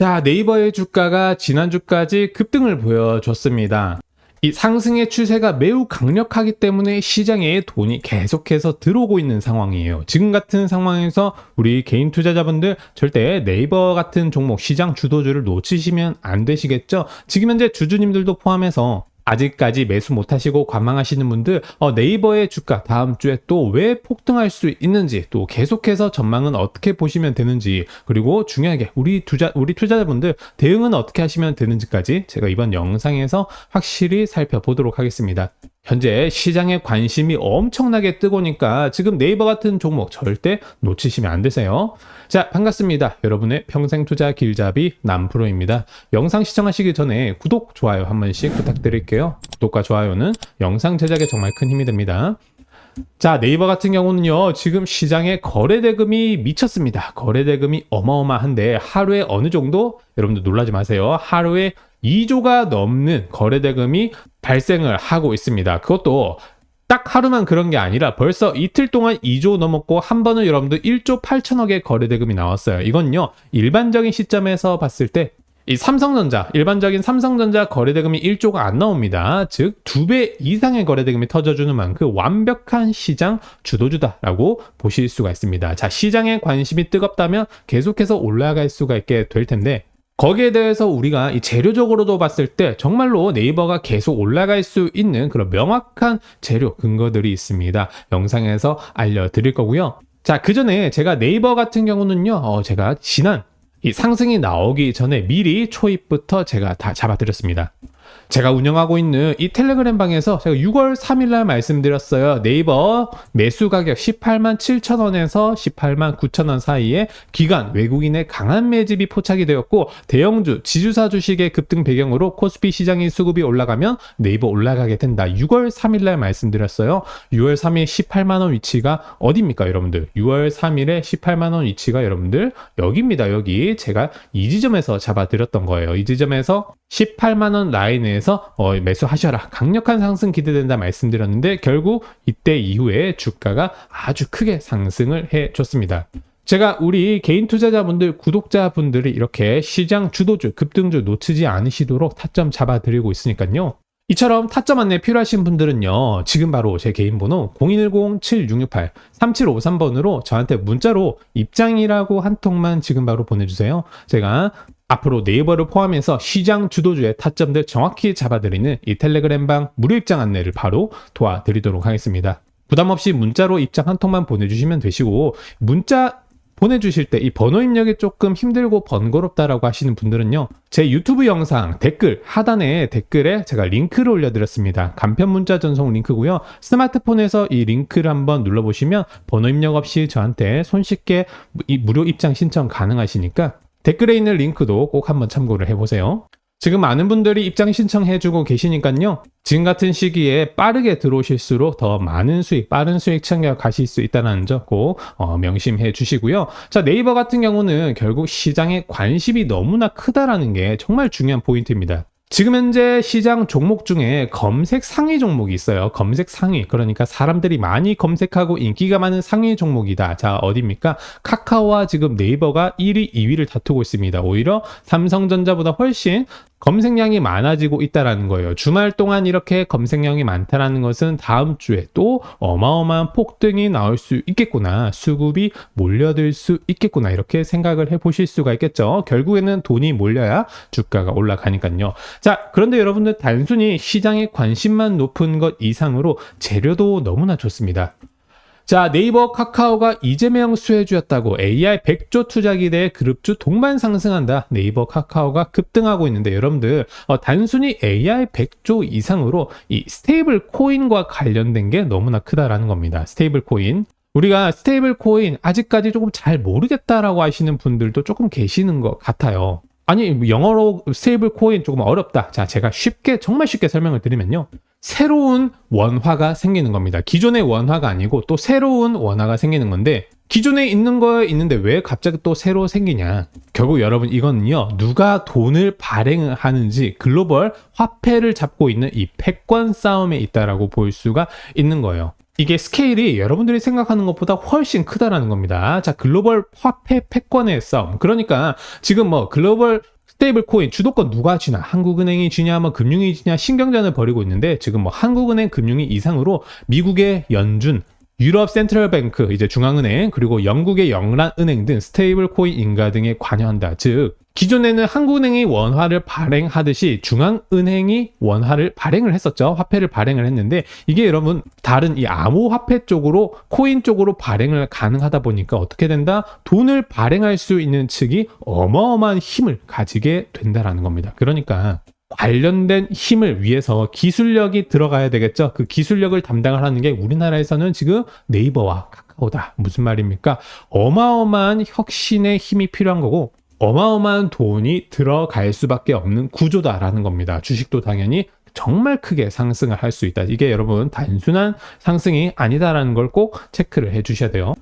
자, 네이버의 주가가 지난주까지 급등을 보여줬습니다. 이 상승의 추세가 매우 강력하기 때문에 시장에 돈이 계속해서 들어오고 있는 상황이에요. 지금 같은 상황에서 우리 개인 투자자분들 절대 네이버 같은 종목 시장 주도주를 놓치시면 안 되시겠죠? 지금 현재 주주님들도 포함해서 아직까지 매수 못하시고 관망하시는 분들 어, 네이버의 주가 다음 주에 또 왜 폭등할 수 있는지 또 계속해서 전망은 어떻게 보시면 되는지 그리고 중요하게 우리 투자 우리 투자자분들 대응은 어떻게 하시면 되는지까지 제가 이번 영상에서 확실히 살펴보도록 하겠습니다. 현재 시장에 관심이 엄청나게 뜨거우니까 지금 네이버 같은 종목 절대 놓치시면 안 되세요. 자, 반갑습니다. 여러분의 평생 투자 길잡이 남프로입니다. 영상 시청하시기 전에 구독, 좋아요 한 번씩 부탁드릴게요. 구독과 좋아요는 영상 제작에 정말 큰 힘이 됩니다. 자, 네이버 같은 경우는요, 지금 시장에 거래 대금이 미쳤습니다. 거래 대금이 어마어마한데 하루에 어느 정도? 여러분들 놀라지 마세요. 하루에 2조가 넘는 거래 대금이 발생을 하고 있습니다. 그것도 딱 하루만 그런 게 아니라 벌써 이틀 동안 2조 넘었고 한 번은 여러분들 1조 8천억의 거래 대금이 나왔어요. 이건요, 일반적인 시점에서 봤을 때 이 삼성전자, 일반적인 삼성전자 거래대금이 1조가 안 나옵니다. 즉, 두 배 이상의 거래대금이 터져주는 만큼 완벽한 시장 주도주다라고 보실 수가 있습니다. 자, 시장에 관심이 뜨겁다면 계속해서 올라갈 수가 있게 될 텐데, 거기에 대해서 우리가 이 재료적으로도 봤을 때 정말로 네이버가 계속 올라갈 수 있는 그런 명확한 재료 근거들이 있습니다. 영상에서 알려드릴 거고요. 자, 그 전에 제가 네이버 같은 경우는요, 어, 제가 지난 이 상승이 나오기 전에 미리 초입부터 제가 다 잡아드렸습니다. 제가 운영하고 있는 이 텔레그램 방에서 제가 6월 3일날 말씀드렸어요. 네이버 매수 가격 18만 7천 원에서 18만 9천 원 사이에 기간 외국인의 강한 매집이 포착이 되었고 대형주 지주사 주식의 급등 배경으로 코스피 시장의 수급이 올라가면 네이버 올라가게 된다. 6월 3일날 말씀드렸어요. 6월 3일 18만 원 위치가 어디입니까, 여러분들? 6월 3일에 18만 원 위치가 여러분들 여기입니다. 여기 제가 이 지점에서 잡아드렸던 거예요. 이 지점에서 18만 원 라인에서 어, 매수하셔라. 강력한 상승 기대된다 말씀드렸는데 결국 이때 이후에 주가가 아주 크게 상승을 해 줬습니다. 제가 우리 개인 투자자분들, 구독자분들이 이렇게 시장 주도주, 급등주 놓치지 않으시도록 타점 잡아드리고 있으니까요. 이처럼 타점 안내 필요하신 분들은요, 지금 바로 제 개인 번호 010-7668-3753번으로 저한테 문자로 입장이라고 한 통만 지금 바로 보내주세요. 제가 앞으로 네이버를 포함해서 시장 주도주의 타점들 정확히 잡아드리는 이 텔레그램방 무료 입장 안내를 바로 도와드리도록 하겠습니다. 부담 없이 문자로 입장 한 통만 보내주시면 되시고, 문자 보내주실 때 이 번호 입력이 조금 힘들고 번거롭다라고 하시는 분들은요, 제 유튜브 영상 댓글 하단에 댓글에 제가 링크를 올려드렸습니다. 간편 문자 전송 링크고요. 스마트폰에서 이 링크를 한번 눌러보시면 번호 입력 없이 저한테 손쉽게 이 무료 입장 신청 가능하시니까 댓글에 있는 링크도 꼭 한번 참고를 해보세요. 지금 많은 분들이 입장 신청해주고 계시니까요. 지금 같은 시기에 빠르게 들어오실수록 더 많은 수익, 빠른 수익 챙겨가실 수 있다는 점꼭 어, 명심해 주시고요. 자, 네이버 같은 경우는 결국 시장에 관심이 너무나 크다라는 게 정말 중요한 포인트입니다. 지금 현재 시장 종목 중에 검색 상위 종목이 있어요. 검색 상위. 그러니까 사람들이 많이 검색하고 인기가 많은 상위 종목이다. 자, 어디입니까? 카카오와 지금 네이버가 1위, 2위를 다투고 있습니다. 오히려 삼성전자보다 훨씬 검색량이 많아지고 있다라는 거예요. 주말 동안 이렇게 검색량이 많다라는 것은 다음 주에 또 어마어마한 폭등이 나올 수 있겠구나. 수급이 몰려들 수 있겠구나. 이렇게 생각을 해 보실 수가 있겠죠. 결국에는 돈이 몰려야 주가가 올라가니까요. 자, 그런데 여러분들 단순히 시장의 관심만 높은 것 이상으로 재료도 너무나 좋습니다. 자, 네이버 카카오가 이재명 수혜주였다고 AI 100조 투자 기대에 그룹주 동반 상승한다. 네이버 카카오가 급등하고 있는데 여러분들 어, 단순히 AI 100조 이상으로 이 스테이블 코인과 관련된 게 너무나 크다라는 겁니다. 스테이블 코인. 우리가 스테이블 코인 아직까지 조금 잘 모르겠다라고 하시는 분들도 조금 계시는 것 같아요. 아니 영어로 스테이블 코인 조금 어렵다. 자, 제가 쉽게 정말 쉽게 설명을 드리면요. 새로운 원화가 생기는 겁니다. 기존의 원화가 아니고 또 새로운 원화가 생기는 건데 기존에 있는 거에 있는데 왜 갑자기 또 새로 생기냐? 결국 여러분 이거는요. 누가 돈을 발행하는지 글로벌 화폐를 잡고 있는 이 패권 싸움에 있다라고 볼 수가 있는 거예요. 이게 스케일이 여러분들이 생각하는 것보다 훨씬 크다라는 겁니다. 자, 글로벌 화폐 패권의 싸움. 그러니까 지금 뭐 글로벌 스테이블 코인 주도권 누가 쥐나? 한국은행이 쥐냐? 뭐 금융이 쥐냐? 신경전을 벌이고 있는데 지금 뭐 한국은행 금융위 이상으로 미국의 연준 유럽 센트럴 뱅크 이제 중앙은행 그리고 영국의 영란은행 등 스테이블 코인 인가 등에 관여한다. 즉 기존에는 한국은행이 원화를 발행하듯이 중앙은행이 원화를 발행을 했었죠. 화폐를 발행을 했는데 이게 여러분 다른 이 암호화폐 쪽으로 코인 쪽으로 발행을 가능하다 보니까 어떻게 된다? 돈을 발행할 수 있는 측이 어마어마한 힘을 가지게 된다라는 겁니다. 그러니까 관련된 힘을 위해서 기술력이 들어가야 되겠죠. 그 기술력을 담당을 하는 게 우리나라에서는 지금 네이버와 카카오다. 무슨 말입니까? 어마어마한 혁신의 힘이 필요한 거고 어마어마한 돈이 들어갈 수밖에 없는 구조다라는 겁니다. 주식도 당연히 정말 크게 상승을 할 수 있다. 이게 여러분 단순한 상승이 아니다라는 걸 꼭 체크를 해 주셔야 돼요.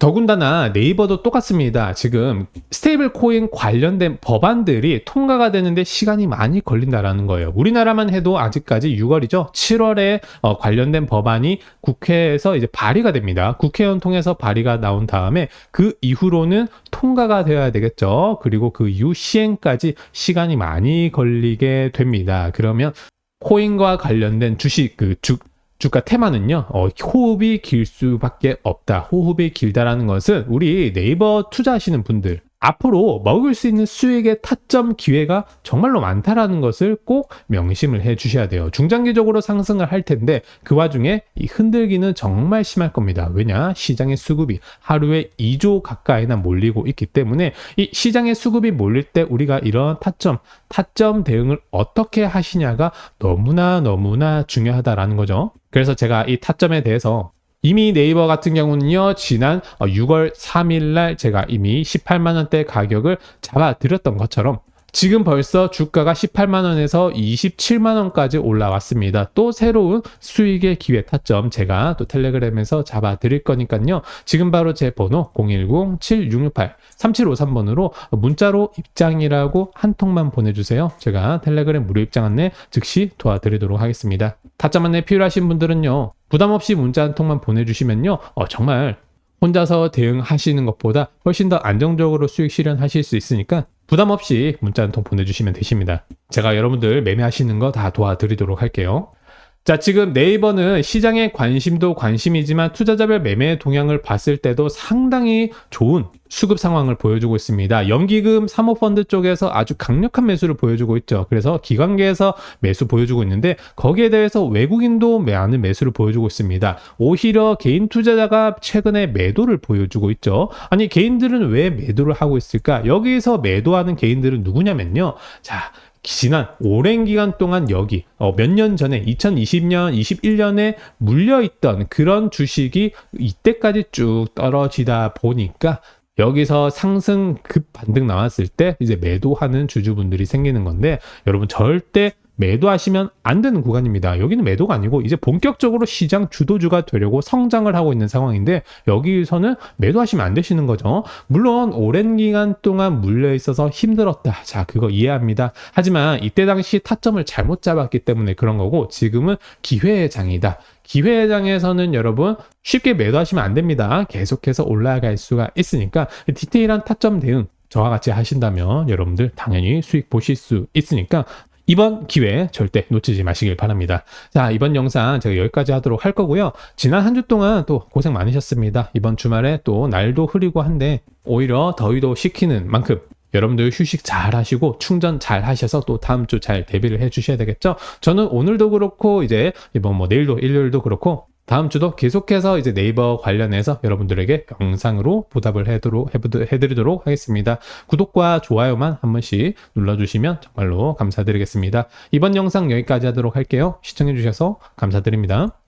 더군다나 네이버도 똑같습니다. 지금 스테이블 코인 관련된 법안들이 통과가 되는데 시간이 많이 걸린다라는 거예요. 우리나라만 해도 아직까지 6월이죠. 7월에 어, 관련된 법안이 국회에서 이제 발의가 됩니다. 국회의원 통해서 발의가 나온 다음에 그 이후로는 통과가 되어야 되겠죠. 그리고 그 이후 시행까지 시간이 많이 걸리게 됩니다. 그러면 코인과 관련된 주식 그 주, 주가 테마는요, 어, 호흡이 길 수밖에 없다. 호흡이 길다라는 것은 우리 네이버 투자하시는 분들, 앞으로 먹을 수 있는 수익의 타점 기회가 정말로 많다라는 것을 꼭 명심을 해 주셔야 돼요. 중장기적으로 상승을 할 텐데 그 와중에 이 흔들기는 정말 심할 겁니다. 왜냐? 시장의 수급이 하루에 2조 가까이나 몰리고 있기 때문에 이 시장의 수급이 몰릴 때 우리가 이런 타점, 타점 대응을 어떻게 하시냐가 너무나 너무나 중요하다라는 거죠. 그래서 제가 이 타점에 대해서 이미 네이버 같은 경우는요, 지난 6월 3일 날 제가 이미 18만원대 가격을 잡아 드렸던 것처럼 지금 벌써 주가가 18만원에서 27만원까지 올라왔습니다. 또 새로운 수익의 기회 타점 제가 또 텔레그램에서 잡아 드릴 거니까요. 지금 바로 제 번호 010-7668-3753번으로 문자로 입장이라고 한 통만 보내주세요. 제가 텔레그램 무료 입장 안내 즉시 도와드리도록 하겠습니다. 타점 안내 필요하신 분들은요. 부담 없이 문자 한 통만 보내주시면요. 어, 정말 혼자서 대응하시는 것보다 훨씬 더 안정적으로 수익 실현하실 수 있으니까 부담 없이 문자 한 통 보내주시면 되십니다. 제가 여러분들 매매하시는 거 다 도와드리도록 할게요. 자, 지금 네이버는 시장에 관심도 관심이지만 투자자별 매매 동향을 봤을 때도 상당히 좋은 수급 상황을 보여주고 있습니다. 연기금 사모펀드 쪽에서 아주 강력한 매수를 보여주고 있죠. 그래서 기관계에서 매수 보여주고 있는데 거기에 대해서 외국인도 많은 매수를 보여주고 있습니다. 오히려 개인 투자자가 최근에 매도를 보여주고 있죠. 아니 개인들은 왜 매도를 하고 있을까? 여기서 매도하는 개인들은 누구냐면요. 자, 지난 오랜 기간 동안 여기 어, 몇 년 전에 2020년, 21년에 물려있던 그런 주식이 이때까지 쭉 떨어지다 보니까 여기서 상승 급 반등 나왔을 때 이제 매도하는 주주분들이 생기는 건데 여러분 절대 매도하시면 안 되는 구간입니다. 여기는 매도가 아니고 이제 본격적으로 시장 주도주가 되려고 성장을 하고 있는 상황인데 여기서는 매도하시면 안 되시는 거죠. 물론 오랜 기간 동안 물려 있어서 힘들었다. 자, 그거 이해합니다. 하지만 이때 당시 타점을 잘못 잡았기 때문에 그런 거고 지금은 기회의 장이다. 기회의 장에서는 여러분 쉽게 매도하시면 안 됩니다. 계속해서 올라갈 수가 있으니까 디테일한 타점 대응 저와 같이 하신다면 여러분들 당연히 수익 보실 수 있으니까 이번 기회 절대 놓치지 마시길 바랍니다. 자, 이번 영상 제가 여기까지 하도록 할 거고요. 지난 한 주 동안 또 고생 많으셨습니다. 이번 주말에 또 날도 흐리고 한데 오히려 더위도 식히는 만큼 여러분들 휴식 잘 하시고 충전 잘 하셔서 또 다음 주 잘 대비를 해 주셔야 되겠죠. 저는 오늘도 그렇고 이제 이번 뭐 내일도 일요일도 그렇고 다음 주도 계속해서 이제 네이버 관련해서 여러분들에게 영상으로 보답을 해도록, 해드리도록 하겠습니다. 구독과 좋아요만 한 번씩 눌러주시면 정말로 감사드리겠습니다. 이번 영상 여기까지 하도록 할게요. 시청해주셔서 감사드립니다.